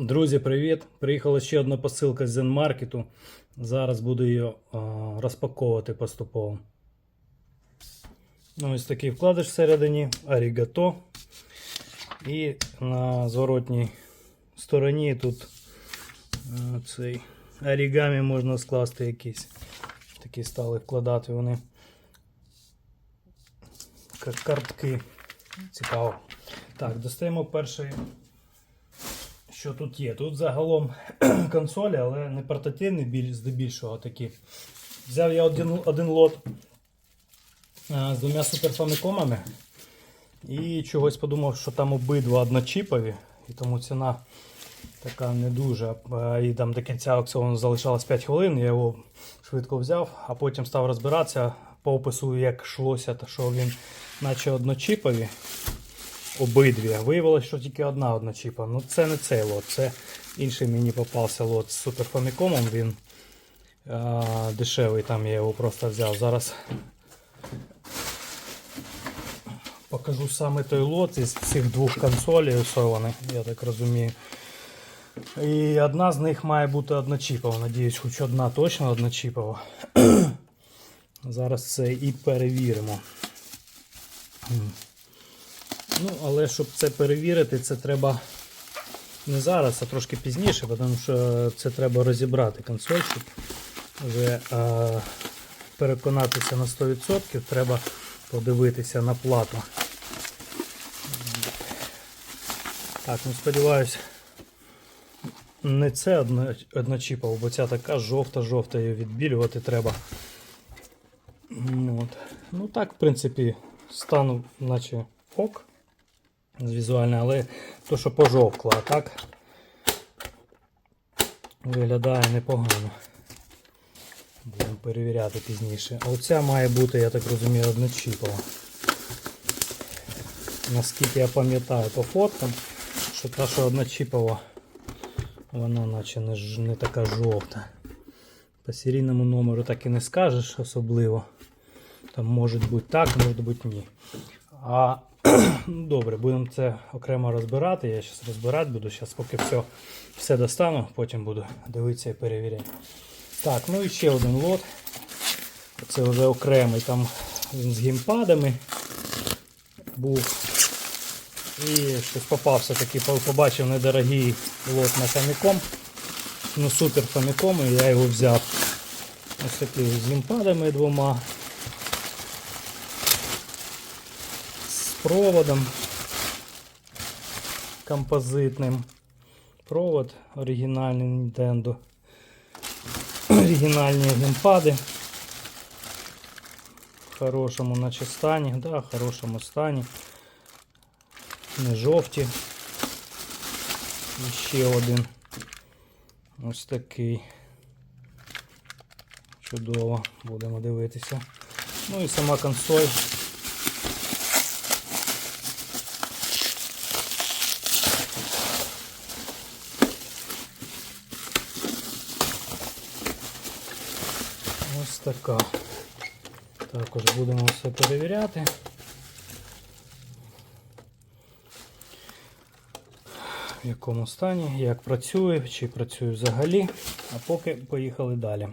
Друзі, привіт! Приїхала ще одна посилка з Зенмаркету. Зараз буду її розпаковувати поступово. Ну, ось такий вкладиш всередині, арігато. І на зворотній стороні тут цей орігамі можна скласти якісь. Такі стали вкладати вони. Картки. Цікаво. Так, достаємо перший що тут є. Тут загалом консолі, але не портативні, біль- здебільшого такі. Взяв я один, один лот а, з двома суперфамікомами і чогось подумав, що там обидва одночіпові, і тому ціна така не дуже. І там до кінця аукціону залишалось 5 хвилин, я його швидко взяв, а потім став розбиратися по опису, як йшлося, та що він наче одночіпові обидві. Виявилось, що тільки одна одночіпа. Ну це не цей лот, це інший мені попався лот з Famicom. Він а, дешевий, там я його просто взяв. Зараз покажу саме той лот із цих двох консолей, що вони, я так розумію. І одна з них має бути одночіпова. Надіюсь, хоч одна точно одночіпова. Зараз це і перевіримо. Ну, але щоб це перевірити, це треба не зараз, а трошки пізніше, тому що це треба розібрати консоль, щоб вже е, переконатися на 100%, треба подивитися на плату. Так, ну сподіваюсь, не це одно, бо ця така жовта-жовта, її відбілювати треба. От. Ну так, в принципі, стану, наче ок візуально, але то, що пожовкло, а так виглядає непогано. Будемо перевіряти пізніше. А оця має бути, я так розумію, одночіпова. Наскільки я пам'ятаю по фоткам, що та, що одночіпова, вона наче не, не така жовта. По серійному номеру так і не скажеш особливо. Там може бути так, може бути ні. А добре, будемо це окремо розбирати. Я зараз розбирати буду. Зараз поки все, все достану, потім буду дивитися і перевіряти. Так, ну і ще один лот. Це вже окремий, там він з геймпадами був. І щось попався такий, побачив недорогий лот на Famicom. Ну, супер Famicom, і я його взяв. Ось такий з геймпадами двома. Проводом композитним. Провод оригінальний Nintendo. Оригінальні геймпади. В хорошому наче стані, да, в хорошому стані. Не жовті. І ще один. Ось такий. Чудово, будемо дивитися. Ну і сама консоль. Ось така. Також будемо все перевіряти. В якому стані, як працює, чи працює взагалі. А поки поїхали далі.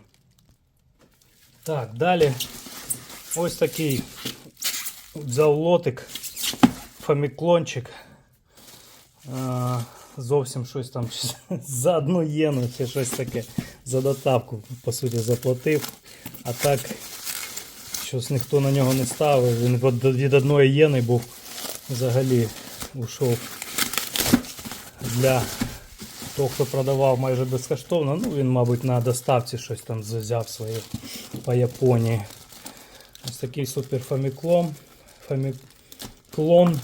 Так, далі ось такий взяв лотик, фаміклончик. Зовсім щось там за одну єну чи щось таке. За доставку, по суті, заплатив. А так, щось ніхто на нього не ставив. Він від одної єни був взагалі ушов для того, хто продавав майже безкоштовно. Ну, він, мабуть, на доставці щось там взяв своє по Японії. Ось такий супер фаміклон. Фаміклон.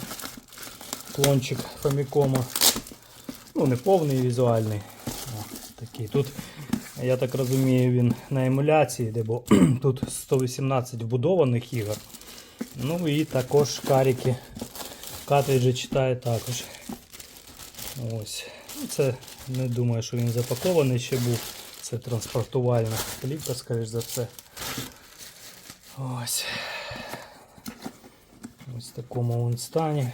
Клончик фамікома. Ну, не повний візуальний. О, такий. Тут, я так розумію, він на емуляції, де бо тут 118 вбудованих ігор. Ну і також каріки. Картриджі читає також. Ось. Це не думаю, що він запакований ще був. Це транспортувальна плівка, скоріш за це. Ось. Ось в такому він стані.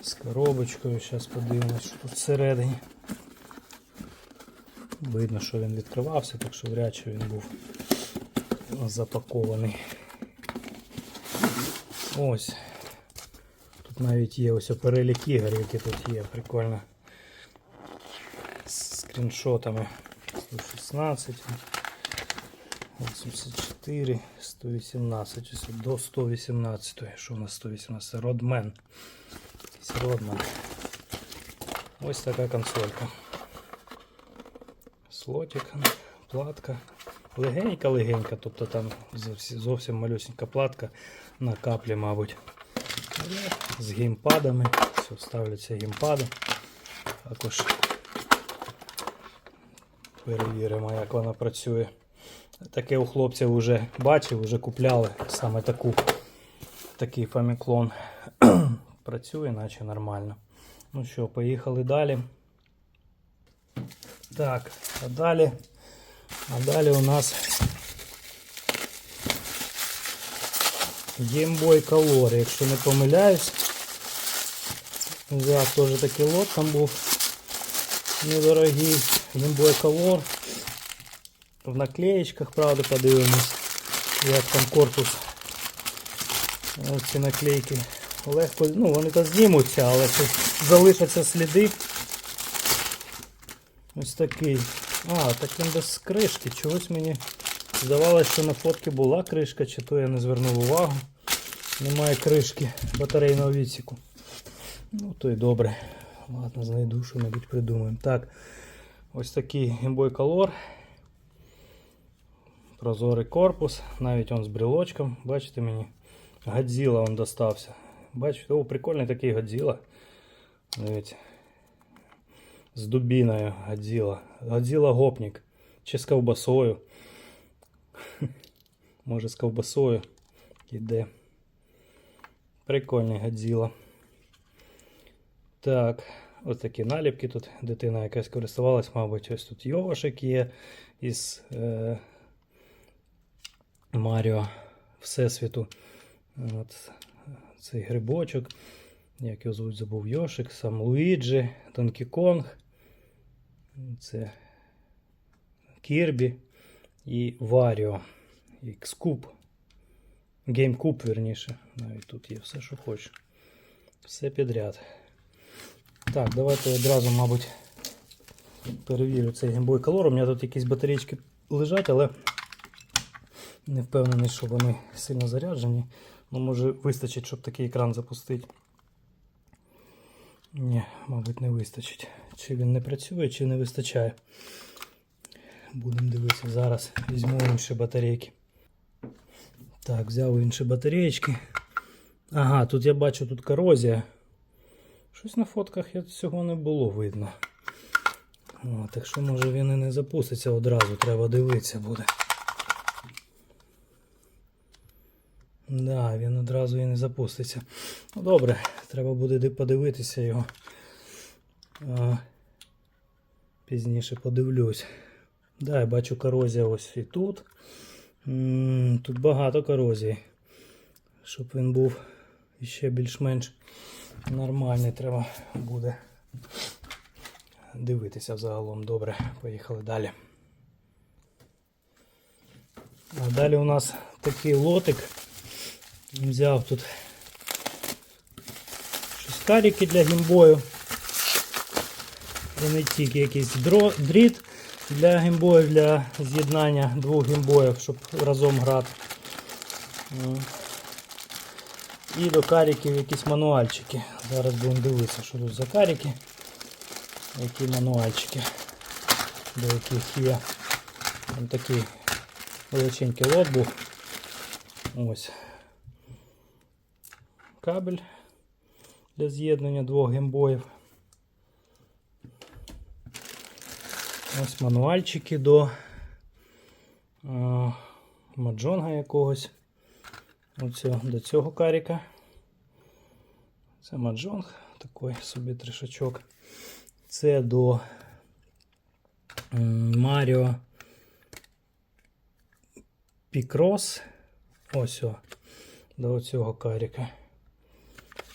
З коробочкою. Зараз подивимось, що тут всередині. Видно, що він відкривався, так що вряд чи він був запакований. Ось. Тут навіть є ось перелік ігор, які тут є. Прикольно. З скріншотами. 116, 84, 118. Ось до 118. Що у нас 118? Родмен. Родмен. Ось така консолька. Слотик, платка. Легенька-легенька, тобто там зовсім, малюсенька платка на каплі, мабуть. З геймпадами. Все, ставляться геймпади. Також перевіримо, як вона працює. Таке у хлопців вже бачив, вже купляли саме таку, такий фаміклон. Працює, наче нормально. Ну що, поїхали далі. Так, а далі, а далі у нас Boy Color, якщо не помиляюсь. Взяв теж такий лот, там був недорогий Boy Color. В наклеєчках, правда, подивимось, як там корпус. Ось ці наклейки легко, ну вони то знімуться, але залишаться сліди. Ось такий. А, так він без кришки. Чогось мені здавалося, що на фотці була кришка, чи то я не звернув увагу. Немає кришки батарейного відсіку. Ну, то й добре. Ладно, знайду, що небудь придумаємо. Так, ось такий Boy Color. Прозорий корпус, навіть он з брелочком. Бачите мені? Годзіла он достався. Бачите, о, прикольний такий Годзіла. Дивіться. З дубіною Годзіла. Годзіла гопник. Чи з ковбасою. Може з ковбасою іде. Прикольний Годзіла. Так, ось такі наліпки тут. Дитина якась користувалась, мабуть, ось тут йошик є із е, Маріо Всесвіту. От, цей грибочок. Як його звуть, забув Йошик, сам Луїджі, Донкі Конг. Це Кірбі і Варіо. Скуп. GameCube, верніше. Навіть тут є все, що хочу. Все підряд. Так, давайте одразу, мабуть, перевірю цей Game Color. У мене тут якісь батарейки лежать, але не впевнений, що вони сильно заряджені. Ну, може вистачить, щоб такий екран запустити. Ні, мабуть, не вистачить. Чи він не працює, чи не вистачає. Будемо дивитися зараз. Візьму інші батарейки. Так, взяв інші батареєчки. Ага, тут я бачу тут корозія. Щось на фотках я- цього не було видно. О, так що може він і не запуститься одразу, треба дивитися буде. Да, він одразу і не запуститься. Ну добре, треба буде подивитися його. Пізніше подивлюсь. Да, я бачу корозія ось і тут. Тут багато корозії. Щоб він був ще більш-менш нормальний, треба буде дивитися взагалом. Добре, поїхали далі. А далі у нас такий лотик. Взяв тут щось каріки для геймбою. І не тільки якийсь дріт для геймбоїв, для з'єднання двох геймбоїв, щоб разом грати. І до каріків якісь мануальчики. Зараз будемо дивитися, що тут за каріки. Які мануальчики, до яких є. Там такий величенький лот був. Ось. Кабель для з'єднання двох геймбоїв. Ось мануальчики до маджонга якогось. Оцього, до цього каріка. Це маджонг, такий собі трішачок. Це до Маріо Пікрос. Ось о, до цього каріка.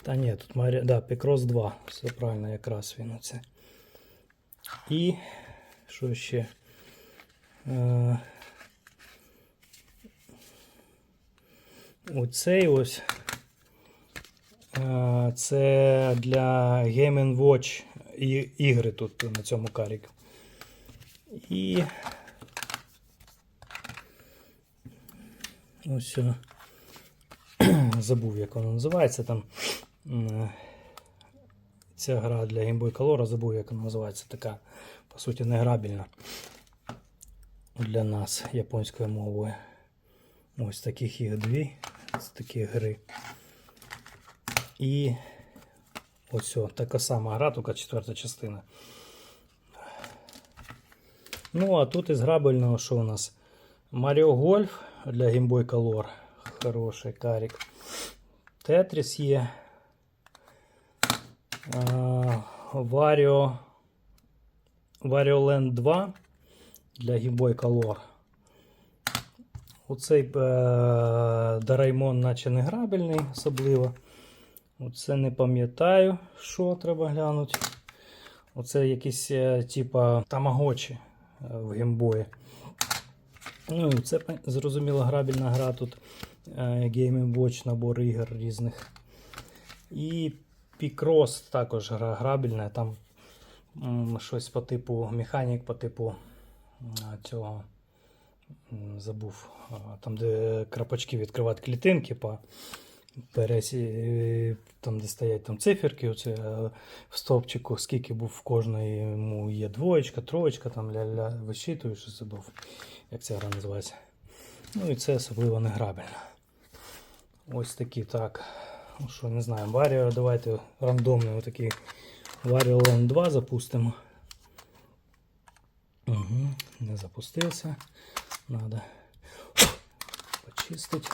Та ні, тут Маріо, да, Пікрос 2. Все правильно, якраз він оце. І Що ще? Е, Оцей ось. е, Це для Game Watch і- ігри тут на цьому каріку. І ось е, забув, як вона називається там. М, Ця гра для Game Boy Color, забув, як вона називається. Така, по суті, неграбільна для нас японською мовою. Ось таких їх дві з такі гри. І ось така сама гра, тільки четверта частина. Ну, а тут із грабельного, що у нас? Mario Golf для Game Boy Color. Хороший карік. Тетріс є. Wario, Wario Land 2 для Game Boy Color. Оцей е, наче не грабельний особливо. Оце не пам'ятаю, що треба глянути. Оце якісь е, типа тамагочі е, в геймбої. Ну, і це зрозуміло грабельна гра тут. е, Game Watch, набор ігор різних. І Picross також гра грабельна. Там м, щось по типу механік, по типу цього. Забув. Там, де крапочки відкривати клітинки по пересі, е, там, де стоять там циферки, оце, е, в стовпчику, скільки був в кожної йому є двоєчка, троєчка, там ля-ля вичитую, що забув, як ця гра називається. Ну і це особливо не грабельно. Ось такі так. Ну що, не знаю, Wario, давайте рандомний отакий Wario Land 2 запустимо. Угу, не запустився. Надо почистити,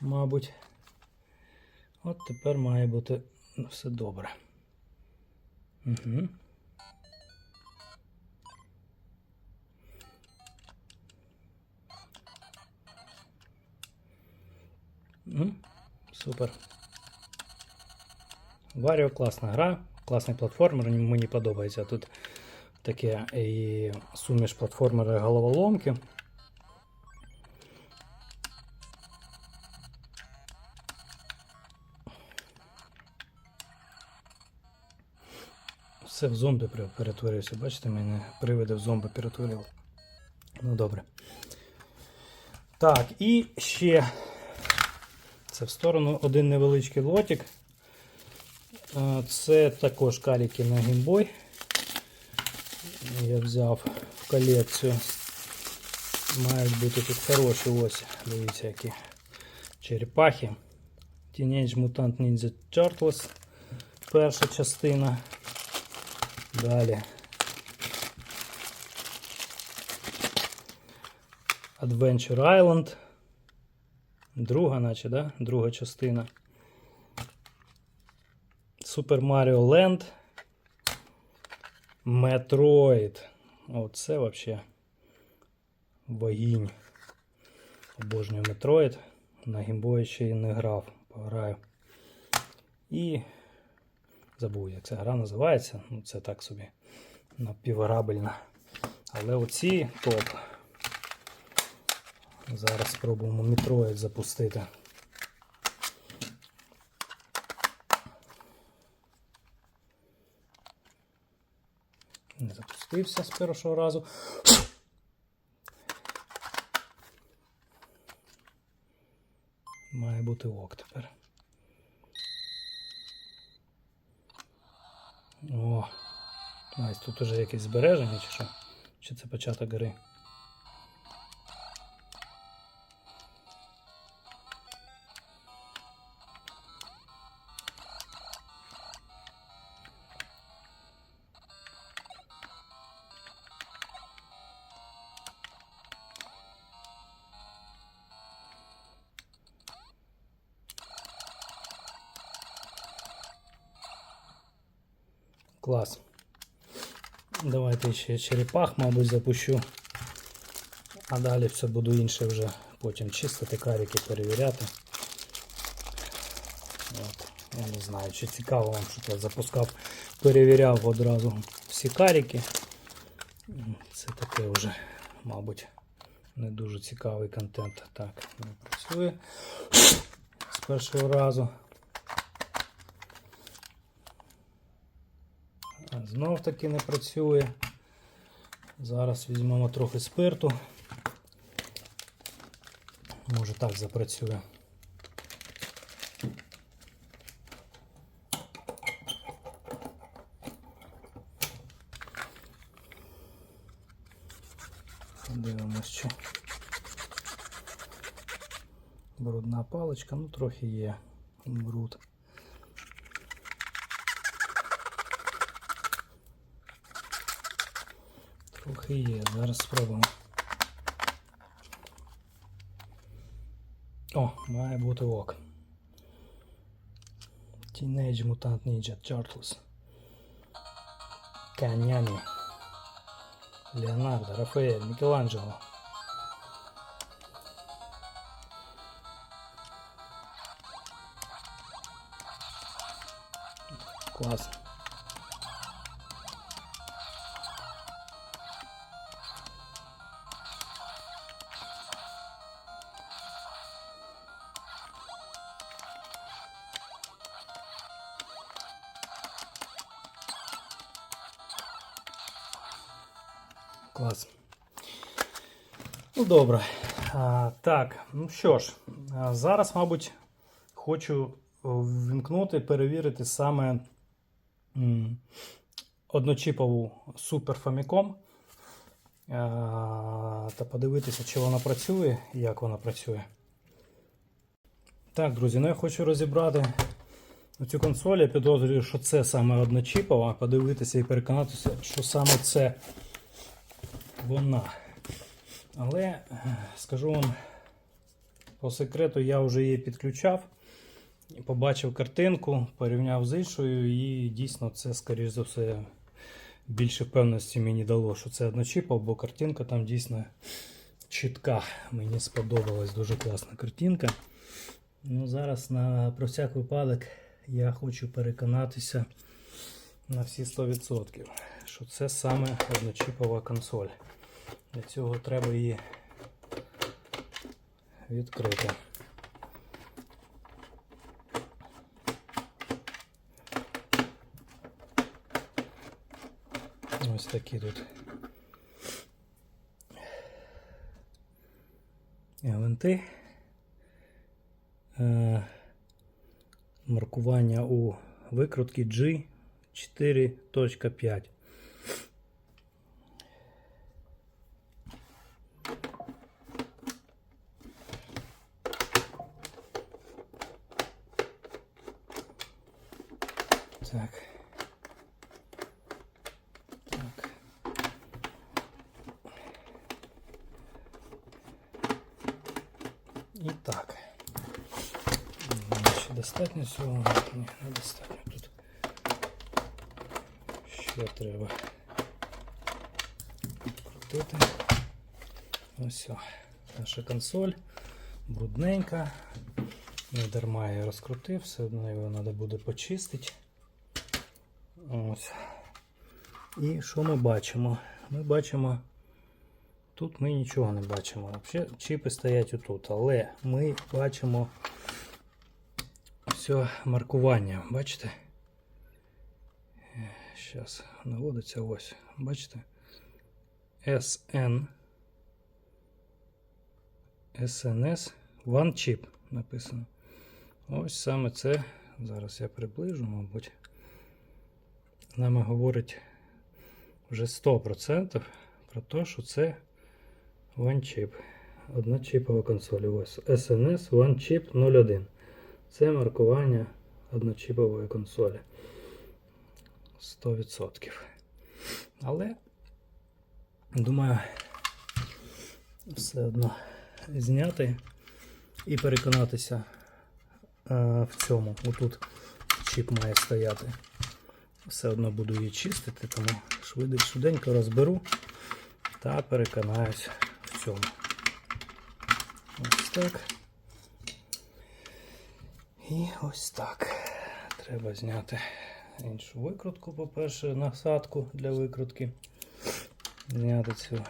мабуть. От тепер має бути все добре. Угу. Супер. Варіо класна гра, класний платформер, мені подобається. Тут таке і суміш платформера головоломки. Все в зомбі перетворився. Бачите, мене привиди в зомби перетворили. Ну добре. Так, і ще це в сторону один невеличкий лотик. Це також каріки на геймбой. Я взяв в колекцію. Мають бути тут хороші ось. Дивіться, які черепахи. Teenage Mutant Ninja Turtles. Перша частина. Далі. Adventure Island. Друга, наче, да? Друга частина. Super Mario Land. Metroid. Оце вообще богінь. Обожнюю Metroid. На геймбої ще й не грав. Пограю. І забув, як ця гра називається. Ну, це так собі напівграбельна. Але оці топ. Зараз спробуємо Metroid запустити. Не з першого разу. Має бути ок тепер. О, ось тут уже якесь збереження чи що? Чи це початок гри? Клас. Давайте ще черепах, мабуть, запущу. А далі все буду інше вже потім чистити, каріки перевіряти. От. Я не знаю, чи цікаво вам, щоб я запускав, перевіряв одразу всі каріки. Це таке вже, мабуть, не дуже цікавий контент. Так, не працює з першого разу. А Знов таки не працює. Зараз візьмемо трохи спирту. Може так запрацює. Подивимось, чи брудна паличка, ну трохи є бруд. Трохи є, зараз спробуємо. О, має бути ок. Teenage Mutant Ninja Turtles. Каняні. Леонардо, Рафаель, Мікеланджело. Клас. Ну, добре. А, так, ну що ж, зараз, мабуть, хочу ввімкнути, перевірити саме м, одночіпову Super Famicom а, та подивитися, чи вона працює і як вона працює. Так, друзі, ну я хочу розібрати цю консоль. Я підозрюю, що це саме одночіпова, подивитися і переконатися, що саме це вона. Але е, скажу вам по секрету, я вже її підключав, побачив картинку, порівняв з іншою, і дійсно це, скоріш за все, більше впевненості мені дало, що це одночіпа, бо картинка там дійсно чітка. Мені сподобалась дуже класна картинка. Ну, Зараз на про всяк випадок я хочу переконатися на всі 100%, що це саме одночіпова консоль. Для цього треба її відкрити. Ось такі тут гвинти. Е, маркування у викрутки G4.5. Так. Так. І так. Ще достатньо цього? Ні, не достатньо. Тут ще треба крутити. Ось. Наша консоль брудненька. Не дарма я розкрутив, все одно його треба буде почистити. Ось. І що ми бачимо? Ми бачимо. Тут ми нічого не бачимо. Взагалі чіпи стоять отут, але ми бачимо все маркування. Бачите? Зараз наводиться ось. Бачите? SN. SNS One Chip написано. Ось саме це. Зараз я приближу, мабуть. Нами говорить вже 100% про те, що це One Chip. Одна чіпова консоль. Ось SNS One Chip 01. Це маркування одночіпової консолі. 100%. Але, думаю, все одно зняти і переконатися е, в цьому. Отут чіп має стояти. Все одно буду її чистити, тому швидко швиденько розберу та переконаюсь в цьому. Ось так. І ось так. Треба зняти іншу викрутку, по-перше, насадку для викрутки. зняти цю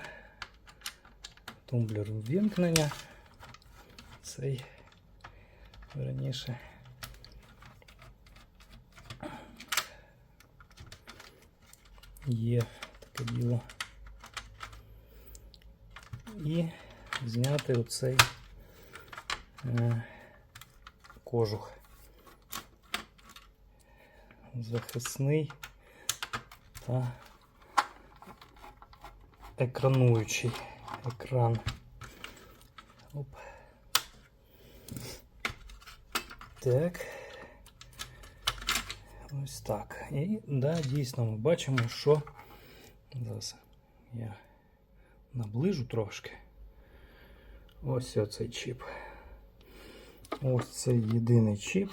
тумблер ввімкнення. Цей раніше. Є таке діло. І зняти оцей е, кожух. Захисний та екрануючий екран. Оп. Так. Ось так. І да, дійсно ми бачимо, що зараз я наближу трошки. Ось оцей чіп. Ось це єдиний чіп,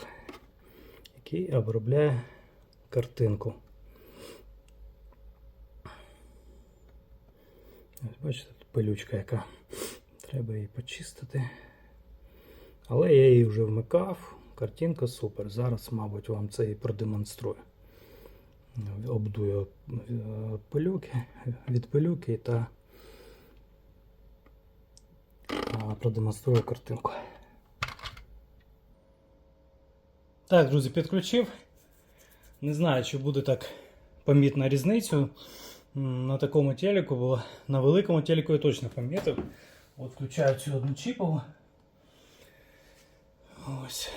який обробляє картинку. Ось бачите, тут пилючка яка. Треба її почистити. Але я її вже вмикав. Картинка супер. Зараз, мабуть, вам це і продемонструю. Обдую е, пилюки, від пилюки та продемонструю картинку. Так, друзі, підключив. Не знаю, чи буде так помітна різницю на такому телеку, бо на великому телеку я точно помітив. От включаю цю одну чіпову. Ось.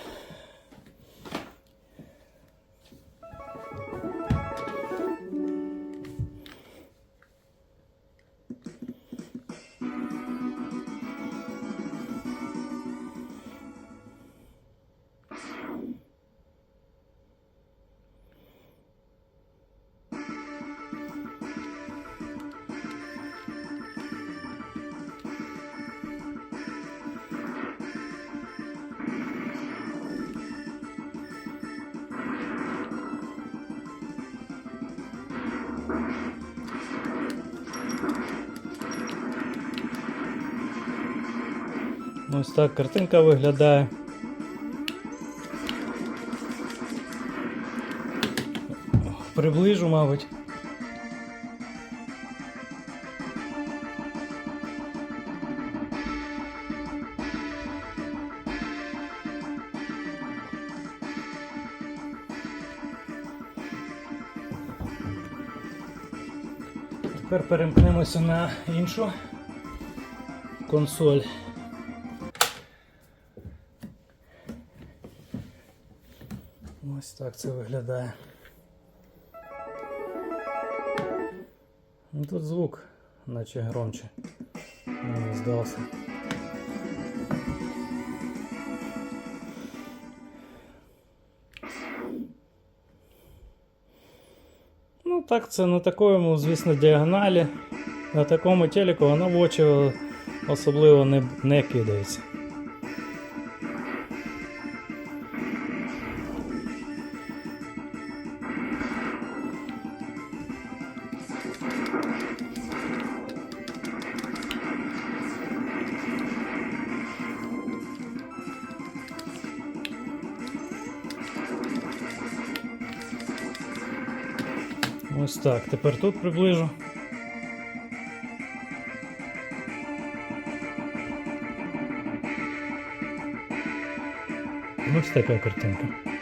Ось так картинка виглядає. Приближу, мабуть. Тепер перемкнемося на іншу консоль. Так це виглядає. Ну, тут звук, наче громче. Мені здався. Ну так, це на такому, звісно, діагоналі. На такому телеку воно в очі особливо не, не кидається. Ось так. Тепер тут приближу. Ось така картинка.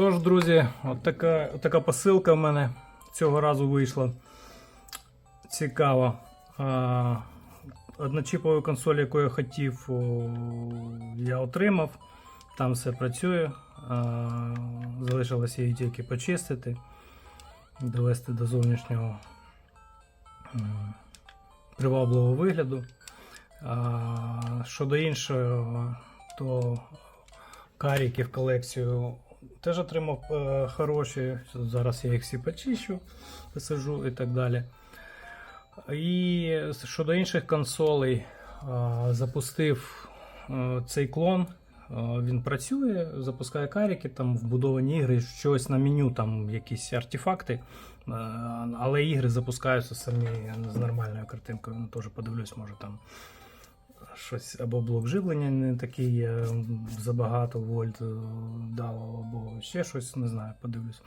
Тож, друзі, от така, от така посилка в мене цього разу вийшла. Цікава. Одночіпову консоль, яку я хотів, я отримав. Там все працює. Залишилося її тільки почистити, довести до зовнішнього привабливого вигляду. Щодо іншого, то каріки в колекцію теж отримав е, хороші. Зараз я їх всі почищу, посажу і так далі. І щодо інших консолей, е, запустив е, цей клон. Е, Він працює, запускає каріки, там вбудовані ігри, щось на меню, там якісь артефакти Е, Але ігри запускаються самі з нормальною картинкою. Ну, теж подивлюсь, може там щось або блок живлення не такий е, забагато вольт е, дало, або ще щось, не знаю, подивлюсь.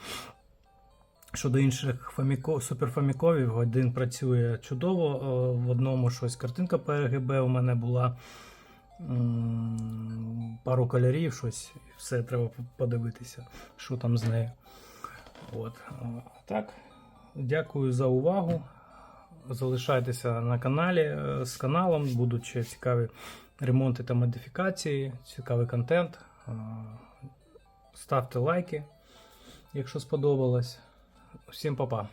Щодо інших фаміко, суперфаміковів, один працює чудово, е, в одному щось картинка PRGB у мене була пару кольорів, щось, все треба подивитися, що там з нею. От. Так, дякую за увагу. Залишайтеся на каналі е, з каналом, будуть ще цікаві ремонти та модифікації, цікавий контент. Е, Ставте лайки, якщо сподобалось. Всім па-па.